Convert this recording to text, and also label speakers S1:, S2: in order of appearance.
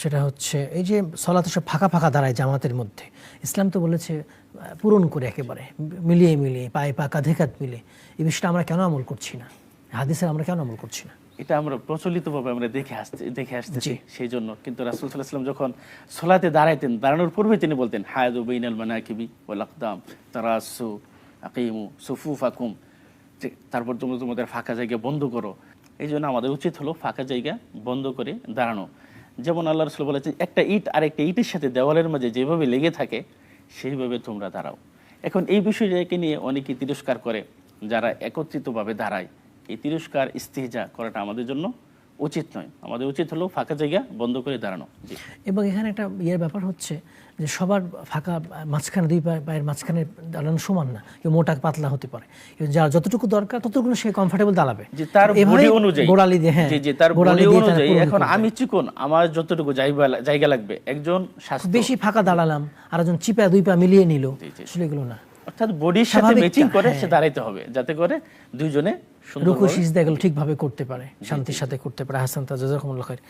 S1: সেটা হচ্ছে এই যে সলাতে সব ফাঁকা ফাঁকা দাঁড়ায় জামাতের মধ্যে। ইসলাম তো বলেছে পূরণ করে একেবারে মিলিয়ে মিলিয়ে পায়ে পা কাঁধে কাঁধ মিলে এই বিষয়টা আমরা কেন আমল করছি না? হাদিসের আমরা কেন আমল করছি না?
S2: এটা আমরা প্রচলিতভাবে আমরা দেখে আসতে দেখে আসতেছি সেই জন্য। কিন্তু রাসুল সাল্লাহ যখন সোলাতে দাঁড়াইতেন দাঁড়ানোর পূর্বে তিনি বলতেন হায়াদু বেইনাল মানাকিবি ওয়াল আকদাম তারাসু আকিমু সুফুফ আকুম যে তারপর তোমরা তোমাদের ফাঁকা জায়গা বন্ধ করো। এই জন্য আমাদের উচিত হলো ফাঁকা জায়গা বন্ধ করে দাঁড়ানো। যেমন আল্লাহ রসুল বলেছেন, একটা ইট আর একটা ইটের সাথে দেওয়ালের মাঝে যেভাবে লেগে থাকে, সেইভাবে তোমরা দাঁড়াও। এখন এই বিষয়টাকে নিয়ে অনেকে তিরস্কার করে, যারা একত্রিতভাবে দাঁড়ায়। এই তিরস্কার, ইস্তেহজা করাটা আমাদের জন্য উচিত নয়। আমাদের উচিত হলো ফাঁকা জায়গা বন্ধ করে দাঁড়ানো।
S1: এবং এখানে একটা ইয়ের ব্যাপার হচ্ছে যে সবার ফাঁকা মাঝখানে দুই পায়ের মাঝখানে দাঁড়ানো সমান না। কেউ মোটা পাতলা হতে পারে। যার যতটুকু দরকার ততটুকু সে কমফোর্টেবল দাঁড়াবে।
S2: যে তার বডি অনুযায়ী।
S1: গোড়ালি দিয়ে হ্যাঁ
S2: জি তার বডি অনুযায়ী। এখন আমি চিকন আমার যতটুকু জায়গা লাগবে একজন
S1: বেশি ফাঁকা দাঁড়ালাম আর একজন চিপা দুই পা মিলিয়ে নিল এগুলো না।
S2: অর্থাৎ বডির সাথে ম্যাচিং করে
S1: হ্যাঁ।
S2: সে দাঁড়াইতে হবে যাতে করে দুইজনে
S1: রুকু সিজদাগুলো ঠিকভাবে করতে পারে শান্তির সাথে করতে পারে। হাসান তাজাকুমুল্লাহ খাইর।